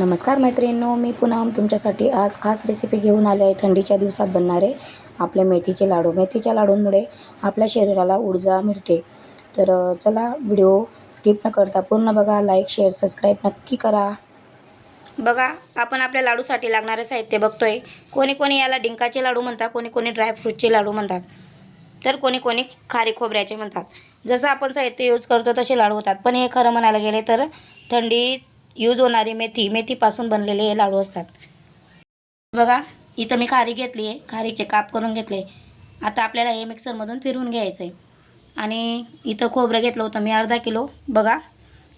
नमस्कार मैत्रिणींनो मी पुन्हा तुमच्यासाठी आज खास रेसिपी घेऊन आले आहे थंडीच्या दिवसात बनणारे आपले मेथीचे लाडू. मेथीच्या लाडूंमुळे आपल्या शरीराला ऊर्जा मिळते. तर चला व्हिडिओ स्किप न करता पूर्ण बघा लाईक शेअर सबस्क्राईब नक्की करा. बघा आपण आपल्या लाडूसाठी लागणारे साहित्य बघतोय. कोणी कोणी याला डिंकाचे लाडू म्हणतात कोणी कोणी ड्रायफ्रूटचे लाडू म्हणतात. तर कोणी कोणी खारी खोबऱ्याचे म्हणतात. जसं आपण साहित्य यूज करतो तसे लाडू होतात. पण हे खरं म्हणायला गेले तर थंडीत यूज होणारी मेथी मेथीपासून बनलेले हे लाडू असतात. बघा इथं मी खारी घेतली आहे. खारीचे काप करून घेतले. आता आपल्याला हे मिक्सरमधून फिरवून घ्यायचं आहे आणि इथं खोबरं घेतलं होतं मी अर्धा किलो. बघा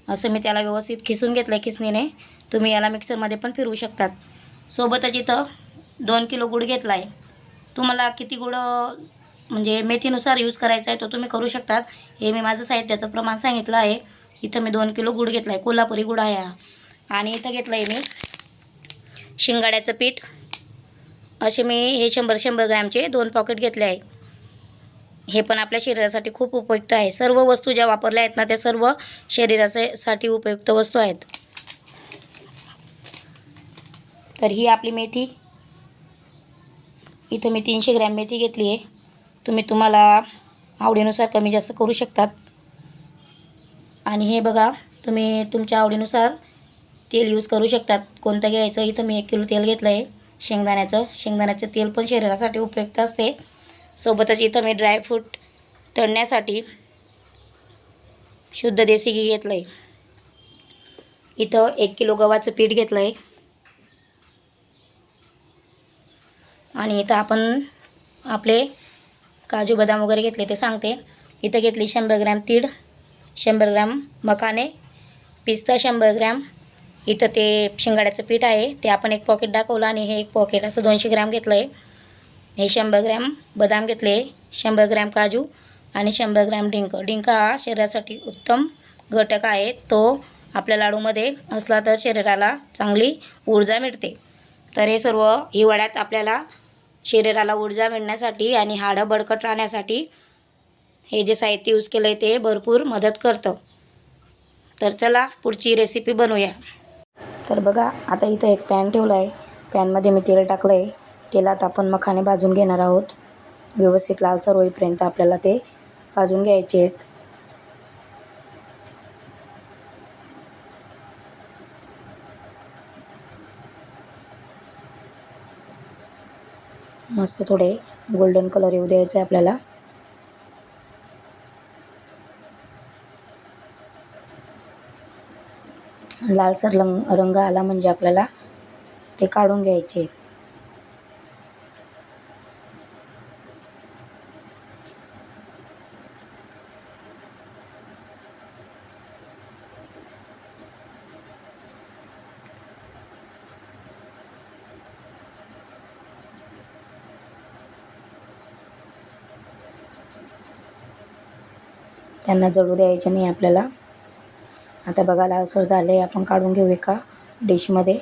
असं मी त्याला व्यवस्थित खिसून घेतलं आहे खिसणीने. तुम्ही याला मिक्सरमध्ये पण फिरवू शकतात. सोबतच इथं दोन किलो गुळ घेतला आहे तुम्हाला किती गुळ म्हणजे मेथीनुसार यूज करायचा आहे तो तुम्ही करू शकतात. हे मी माझं साहित्याचं प्रमाण सांगितलं आहे. इथं मी दोन किलो गुड घेतला आहे कोल्हापुरी गुड आहे आणि इथं घेतलं आहे मी शिंगाड्याचं पीठ. असे मी हे शंभर शंभर ग्रॅमचे दोन पॉकेट घेतले आहे. हे पण आपल्या शरीरासाठी खूप उपयुक्त आहे. सर्व वस्तू ज्या वापरल्या आहेत ना त्या सर्व शरीरासाठी उपयुक्त वस्तू आहेत. तर ही आपली मेथी. इथं मी तीनशे ग्रॅम मेथी घेतली आहे. तुम्ही तुम्हाला आवडीनुसार कमी जास्त करू शकतात. आणि हे बघा तुम्ही तुमच्या आवडीनुसार तेल यूज करू शकतात. कोणतं घ्यायचं? इथं मी एक किलो तेल घेतलं आहे शेंगदाण्याचं. शेंगदाण्याचं तेल पण शरीरासाठी उपयुक्त असते. सोबतच इथं मी ड्रायफ्रूट तळण्यासाठी शुद्ध देसी घी घेतलं आहे इथं एक किलो गव्हाचं पीठ घेतलं आहे आणि इथं आपण आपले काजू बदाम वगैरे घेतले ते सांगते. इथं घेतली शंभर ग्रॅम तीळ. शंभर ग्रॅम मखाने पिस्ता शंभर ग्रॅम. इथं ते शिंगाड्याचं पीठ आहे ते आपण एक पॉकेट दाखवलं आणि हे एक पॉकेट असं दोनशे ग्रॅम घेतलं आहे हे शंभर ग्रॅम बदाम घेतले शंभर ग्रॅम काजू आणि शंभर ग्रॅम डिंक. डिंक हा शरीरासाठी उत्तम घटक आहे तो आपल्या लाडूमध्ये असला तर शरीराला चांगली ऊर्जा मिळते. तर हे सर्व हिवाळ्यात आपल्याला शरीराला ऊर्जा मिळण्यासाठी आणि हाडं बळकट राहण्यासाठी हे जे साहित्य यूज केलं आहे ते भरपूर मदत करतं. तर चला पुढची रेसिपी बनवूया. तर बघा आता इथं एक पॅन ठेवला आहे पॅनमध्ये मी तेल टाकलं आहे तेलात आपण मखाने भाजून घेणार आहोत. व्यवस्थित लालसर होईपर्यंत आपल्याला ते भाजून घ्यायचे आहेत. मस्त थोडे गोल्डन कलर येऊ द्यायचं आहे आपल्याला. लालसर लंग रंग आला म्हणजे आपल्याला ते काढून घ्यायचे आहेत. त्यांना जळू द्यायचे नाही आपल्याला आता बघा लालसर आहे आपण काढून घेऊ एका डिशमध्ये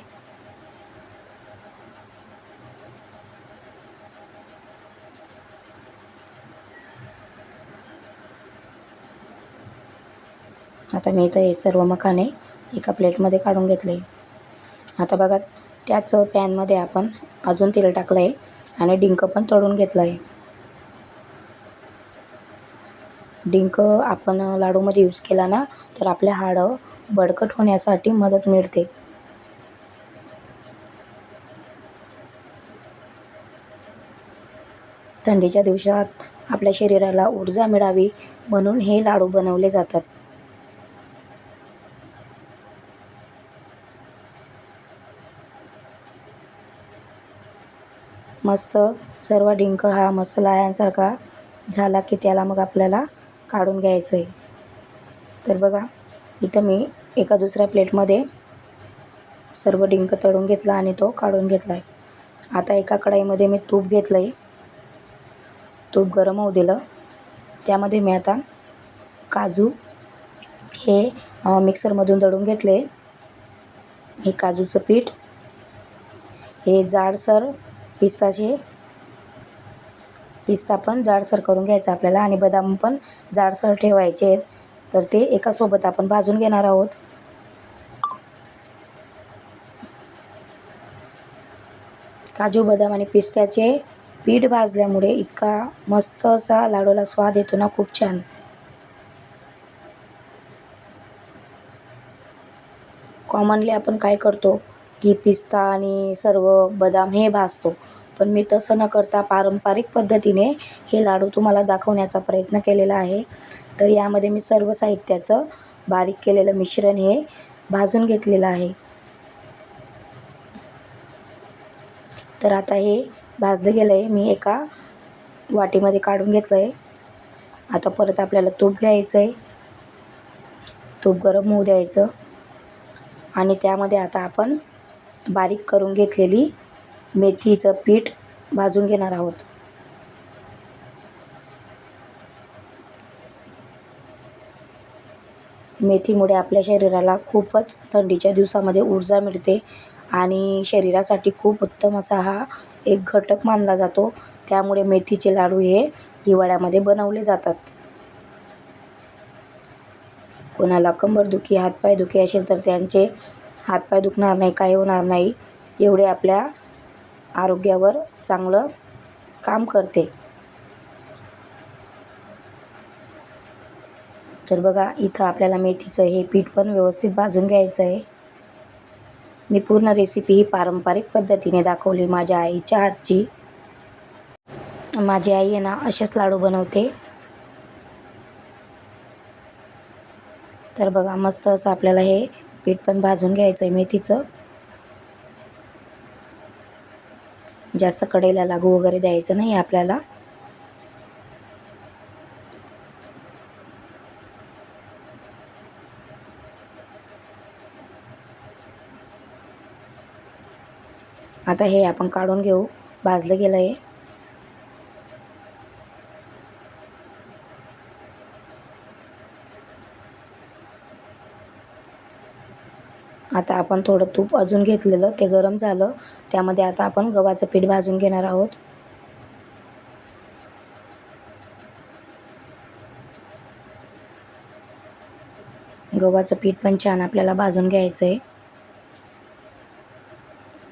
आता मी इथं हे सर्व मखाने एका प्लेटमध्ये काढून घेतले. आता बघा त्याच पॅनमध्ये आपण अजून तेल टाकलं आहे आणि डिंक पण तळून घेतलं आहे डिंक आपण लाडूमध्ये यूज केला ना तर आपले हाडं बळकट होण्यासाठी मदत मिळते. थंडीच्या दिवसात आपल्या शरीराला ऊर्जा मिळावी म्हणून हे लाडू बनवले जातात. मस्त सर्व डिंक हा मस्त लायांसारखा झाला की त्याला मग आपल्याला काढून घ्यायचं आहे तर बघा इथं मी एका दुसऱ्या प्लेटमध्ये सर्व डिंक तळून घेतला आणि तो काढून घेतला आहे आता एका कढाईमध्ये मी तूप घेतलं आहे तूप गरम होऊ दिलं. त्यामध्ये मी आता काजू हे मिक्सरमधून दळून घेतले. हे काजूचं पीठ हे जाडसर पिस्ताचे पिस्ता पण जाडसर करून घ्यायचा आपल्याला आणि बदाम पण जाडसर ठेवायचे आहेत. तर ते एकासोबत आपण भाजून घेणार आहोत. काजू बदाम आणि पिस्त्याचे पीठ भाजल्यामुळे इतका मस्त असा लाडूला स्वाद येतो ना खूप छान. कॉमनली आपण काय करतो की पिस्ता आणि सर्व बदाम हे भाजतो. पण मी तसं न करता पारंपरिक पद्धतीने हे लाडू तुम्हाला दाखवण्याचा प्रयत्न केलेला आहे. तर यामध्ये मी सर्व साहित्याचं बारीक केलेलं मिश्रण हे भाजून घेतलेलं आहे. तर आता हे भाजलं गेलं आहे मी एका वाटीमध्ये काढून घेतलं आहे आता परत आपल्याला तूप घ्यायचं आहे तूप गरम होऊ द्यायचं. आणि त्यामध्ये आता आपण बारीक करून घेतलेली मेथीचं पीठ भाजून घेणार आहोत. मेथीमुळे आपल्या शरीराला खूपच थंडीच्या दिवसामध्ये ऊर्जा मिळते आणि शरीरासाठी खूप उत्तम असा हा एक घटक मानला जातो. त्यामुळे मेथीचे लाडू हे हिवाळ्यामध्ये बनवले जातात. कोणाला कंबरदुखी हातपाय दुखी असेल तर त्यांचे हातपाय दुखणार नाही काही होणार नाही. एवढे आपल्या आरोग्यावर चांगलं काम करते. तर बघा इथं आपल्याला मेथीचं हे पीठ पण व्यवस्थित भाजून घ्यायचं आहे. मी पूर्ण रेसिपी ही पारंपरिक पद्धतीने दाखवली माझ्या आईच्या हातची. माझी आई आहे ना असेच लाडू बनवते. तर बघा मस्त असं आपल्याला हे पीठ पण भाजून घ्यायचं आहे मेथीचं. जास्त कढईला लागू वगैरे द्यायचं नाही आपल्याला. आता हे आपण काढून घेऊ. भाजलं गेलं आहे आता आपण थोडं तूप अजून घेतलेलं ते गरम झालं. त्यामध्ये आता आपण गव्हाचं पीठ भाजून घेणार आहोत. गव्हाचं पीठ पण छान आपल्याला भाजून घ्यायचं आहे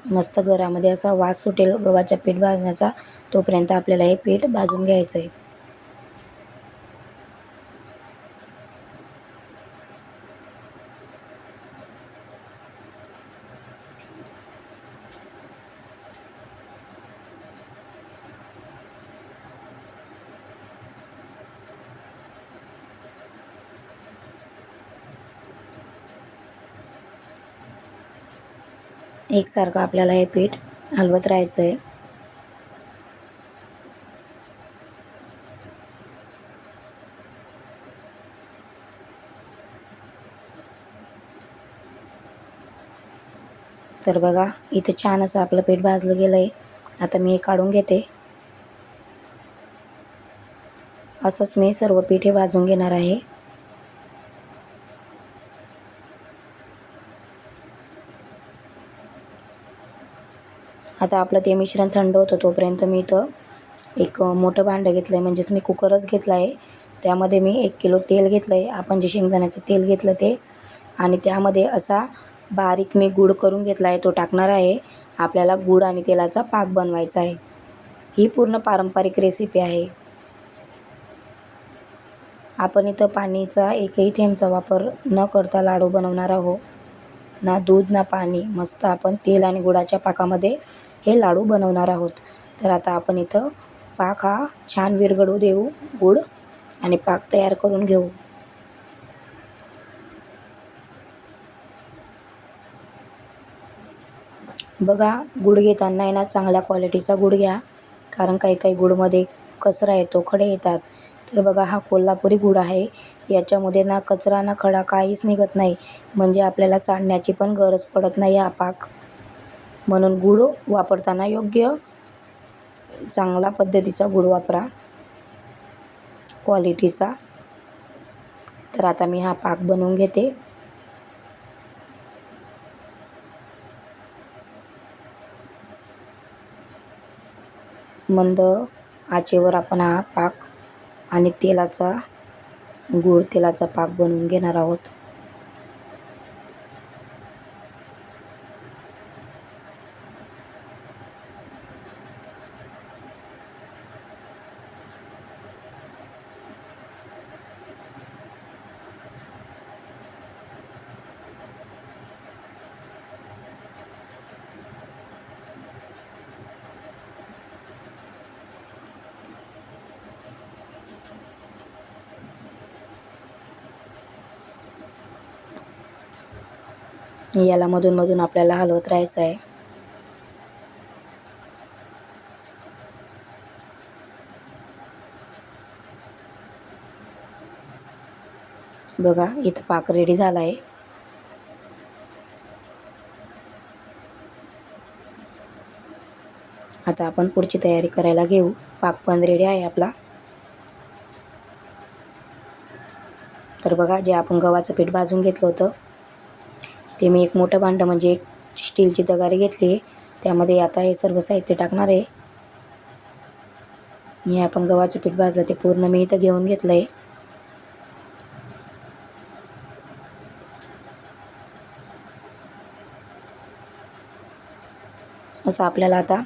मस्त घरामध्ये असा वास सुटेल गव्हाच्या पीठ भाजण्याचा तोपर्यंत आपल्याला हे पीठ भाजून घ्यायचं आहे एकसारखं आपल्याला हे पीठ हलवत राहायचं आहे तर बघा इथं छान असं आपलं पीठ भाजलं गेलं आहे आता मी हे काढून घेते. असंच मी सर्व पीठ हे भाजून घेणार आहे. आता आपलं ते मिश्रण थंड होतं तोपर्यंत मी इथं एक मोठं भांडं घेतलं आहे म्हणजेच मी कुकरच घेतला आहे त्यामध्ये मी एक किलो तेल घेतलं आहे आपण जे शेंगदाण्याचं तेल घेतलं ते. आणि त्यामध्ये असा बारीक मी गूळ करून घेतला आहे तो टाकणार आहे. आपल्याला गूळ आणि तेलाचा पाक बनवायचा आहे. ही पूर्ण पारंपरिक रेसिपी आहे. आपण इथं पाणीचा एकही थेंबचा वापर न करता लाडू बनवणार आहोत. ना दूध ना पाणी. मस्त आपण तेल आणि गुळाच्या पाकामध्ये हे लाडू बनवणार आहोत. तर आता आपण इथं पाक हा छान विरघळू देऊ गुड आणि पाक तयार करून घेऊ. बघा गुड घेताना आहे ना चांगल्या क्वालिटीचा गुड घ्या. कारण काही काही गुळमध्ये कचरा येतो खडे येतात. तर बघा हा कोल्हापुरी गुळ आहे. याच्यामध्ये ना कचरा ना खडा काहीच निघत नाही. म्हणजे आपल्याला चाळण्याची पण गरज पडत नाही हा पाक. म्हणून गूळ वापरताना योग्य चांगला पद्धतीचा गूळ वापरा. क्वालिटीचा तर आता मी हा पाक बनवून घेते. मंद आचेवर आपण हा पाक आणि तेलाचा गूळ तेलाचा पाक बनवून घेणार आहोत. याला मधून मधून आपल्याला हलवत राहायचं आहे. बघा इथं पाक रेडी झाला आहे आता आपण पुढची तयारी करायला घेऊ. पाक पण रेडी आहे आपला. तर बघा जे आपण गव्हाचं पीठ भाजून घेतलं होतं ते मी एक मोठं भांडं म्हणजे एक स्टीलची तगारी घेतली. आहे त्यामध्ये आता हे सर्व साहित्य टाकणार आहे. मी आपण गव्हाचं पीठ भाजलं ते पूर्ण मी इथं घेऊन घेतलं आहे असं आपल्याला आता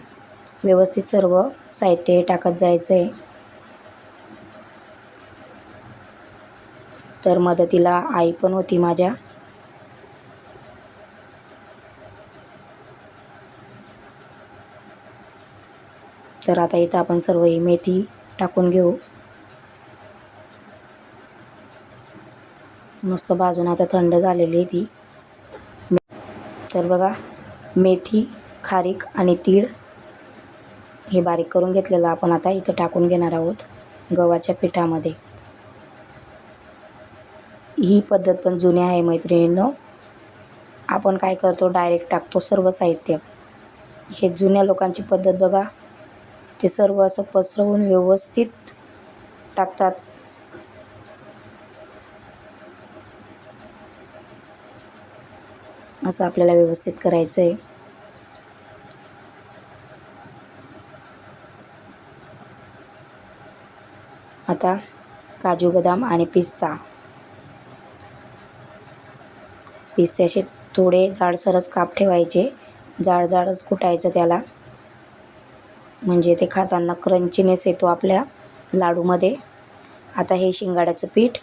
व्यवस्थित सर्व साहित्य टाकत जायचं आहे तर मदतीला आई पण होती माझ्या. तर आता इथं आपण सर्व ही मेथी टाकून घेऊ. मस्त भाजून आता थंड झालेली आहे ती. तर बघा मेथी खारीक आणि तीळ हे बारीक करून घेतलेलं आपण आता इथं टाकून घेणार आहोत गव्हाच्या पिठामध्ये. ही पद्धत पण जुनी आहे मैत्रिणींनो. आपण काय करतो डायरेक्ट टाकतो सर्व साहित्य. हे जुन्या लोकांची पद्धत बघा. ते सर्व असं पसरवून व्यवस्थित टाकतात. असं आपल्याला व्यवस्थित करायचं आहे आता काजू बदाम आणि पिस्ता. पिस्ते असे थोडे जाडसरच काप ठेवायचे. जाड जाडच कुटायचं त्याला. म्हणजे ते खाताना क्रंचीनेस येतो आपल्या लाडूमध्ये. आता हे शिंगाड्याचं पीठ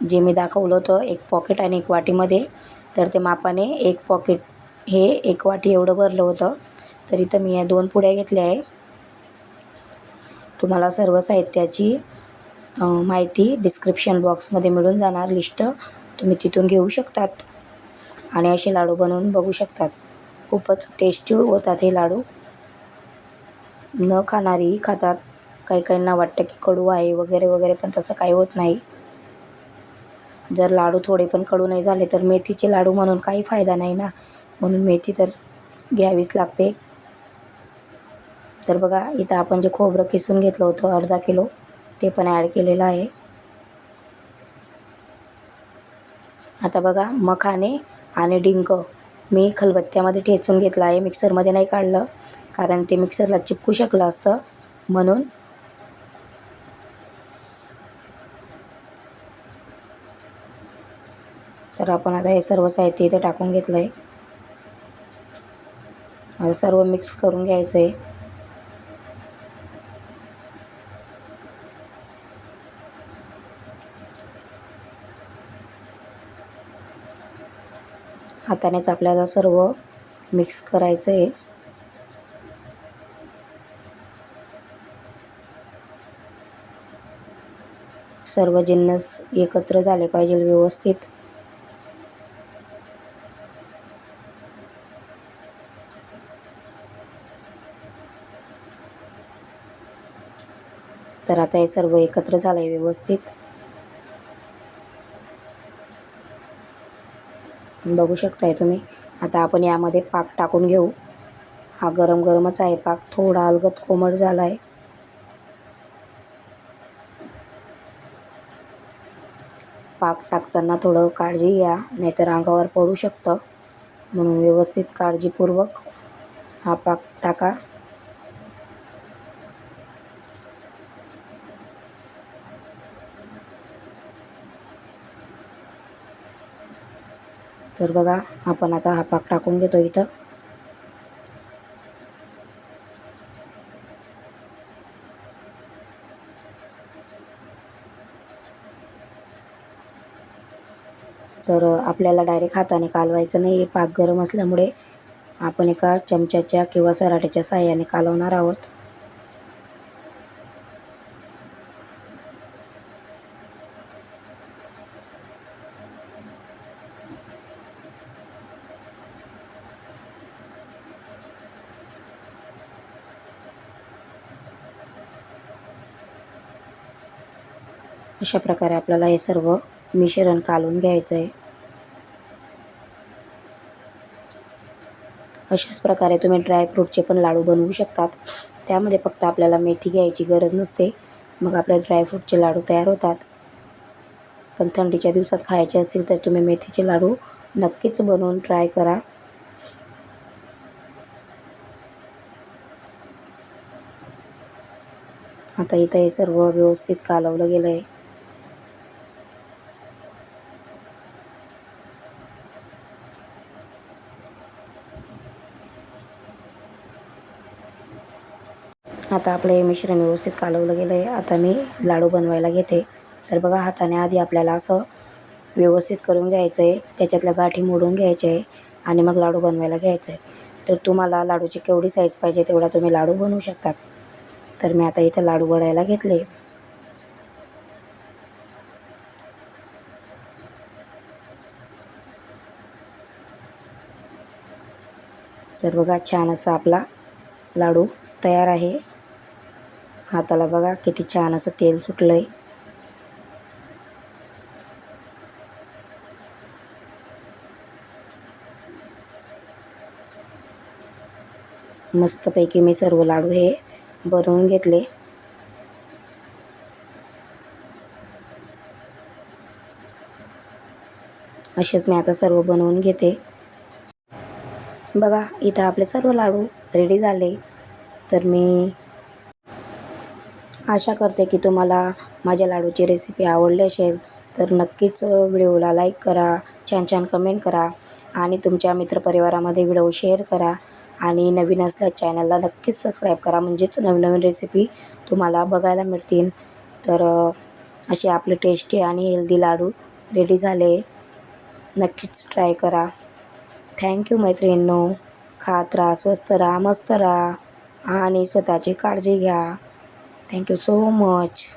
जे मी दाखवलं होतं एक पॉकेट आणि एक वाटीमध्ये तर ते मापाने एक पॉकेट हे एक वाटी एवढं भरलं होतं. तर इथं मी या दोन पुड्या घेतल्या आहे. तुम्हाला सर्व साहित्याची माहिती डिस्क्रिप्शन बॉक्समध्ये मिळून जाणार लिस्ट तुम्ही तिथून घेऊ शकतात आणि असे लाडू बनवून बघू शकतात. खूपच टेस्टी होतात हे लाडू. न खाणारीही खातात. काही काहींना वाटतं की कडू आहे वगैरे वगैरे पण तसं काही होत नाही. जर लाडू थोडे पण कडू नाही झाले तर मेथीचे लाडू म्हणून काही फायदा नाही ना. म्हणून मेथी तर घ्यावीच लागते. तर बघा इथं आपण जे खोबरं किसून घेतलं होतं अर्धा किलो ते पण ॲड केलेलं आहे. आता बघा मखाने आणि डिंक मी खलबत्त्यामध्ये ठेचून घेतलं आहे. मिक्सरमध्ये नाही काढलं. कारण ते मिक्सरला चिपकू शकलं असतं म्हणून. तर आपण आता हे सर्व साहित्य इथे टाकून घेतलं आहे आता सर्व मिक्स करून घ्यायचं आहे हातानेच आपल्याला सर्व मिक्स करायचं आहे सर्व जिन्नस एकत्र झाले पाहिजे व्यवस्थित. तर आता हे सर्व एकत्र झालं आहे व्यवस्थित. बघू शकताय तुम्ही. आता आपण यामध्ये पाक टाकून घेऊ. हा गरम गरमच आहे पाक. थोडा अलगत कोमट झाला आहे पाक टाकताना थोडं काळजी घ्या नाहीतर अंगावर पडू शकतं. म्हणून व्यवस्थित काळजीपूर्वक हा पाक टाका. तर बघा आपण आता हा पाक टाकून घेतो इथं. तर आपल्याला डायरेक्ट हाताने कालवायचं नाही. हे पाक गरम असल्यामुळे आपण एका चमच्याच्या किंवा सराट्याच्या साह्याने कालवणार आहोत. अशा प्रकारे आपल्याला हे सर्व मिश्रण कालून घ्यायचं आहे अशाच प्रकारे तुम्ही ड्रायफ्रूटचे पण लाडू बनवू शकतात. त्यामध्ये फक्त आपल्याला मेथी घ्यायची गरज नसते. मग आपले ड्रायफ्रूटचे लाडू तयार होतात. पण थंडीच्या दिवसात खायचे असतील तर तुम्ही मेथीचे लाडू नक्कीच बनवून ट्राय करा. आता इथं हे सर्व व्यवस्थित कालवलं गेलं आहे आता आपलं हे मिश्रण व्यवस्थित कालवलं गेलं आहे आता मी लाडू बनवायला घेते. तर बघा हाताने आधी आपल्याला असं व्यवस्थित करून घ्यायचं आहे त्याच्यातल्या गाठी मोडून घ्यायच्या आहे आणि मग लाडू बनवायला घ्यायचं आहे तर तुम्हाला लाडूची केवढी साईज पाहिजे तेवढा तुम्ही लाडू बनवू शकतात. तर मी आता इथं लाडू वडायला घेतले. तर बघा छान असा आपला लाडू तयार आहे. हाताला बघा किती छान असं तेल सुटलं आहे मस्तपैकी मी सर्व लाडू हे बनवून घेतले. असेच मी आता सर्व बनवून घेते. बघा इथं आपले सर्व लाडू रेडी झाले. तर मी आशा करते की तुम्हाला माझ्या लाडूची रेसिपी आवडली असेल तर नक्कीच व्हिडिओला लाईक करा छान छान कमेंट करा आणि तुमच्या मित्रपरिवारामध्ये व्हिडिओ शेअर करा आणि नवीन असल्या चॅनलला नक्कीच सबस्क्राईब करा. म्हणजेच नवीन नवीन रेसिपी तुम्हाला बघायला मिळतील. तर असे आपले टेस्टी आणि हेल्दी लाडू रेडी झाले. नक्कीच ट्राय करा. थँक्यू मैत्रिणींनो. खात राहा स्वस्त राहा मस्त राहा आणि स्वतःची काळजी घ्या. Thank you so much.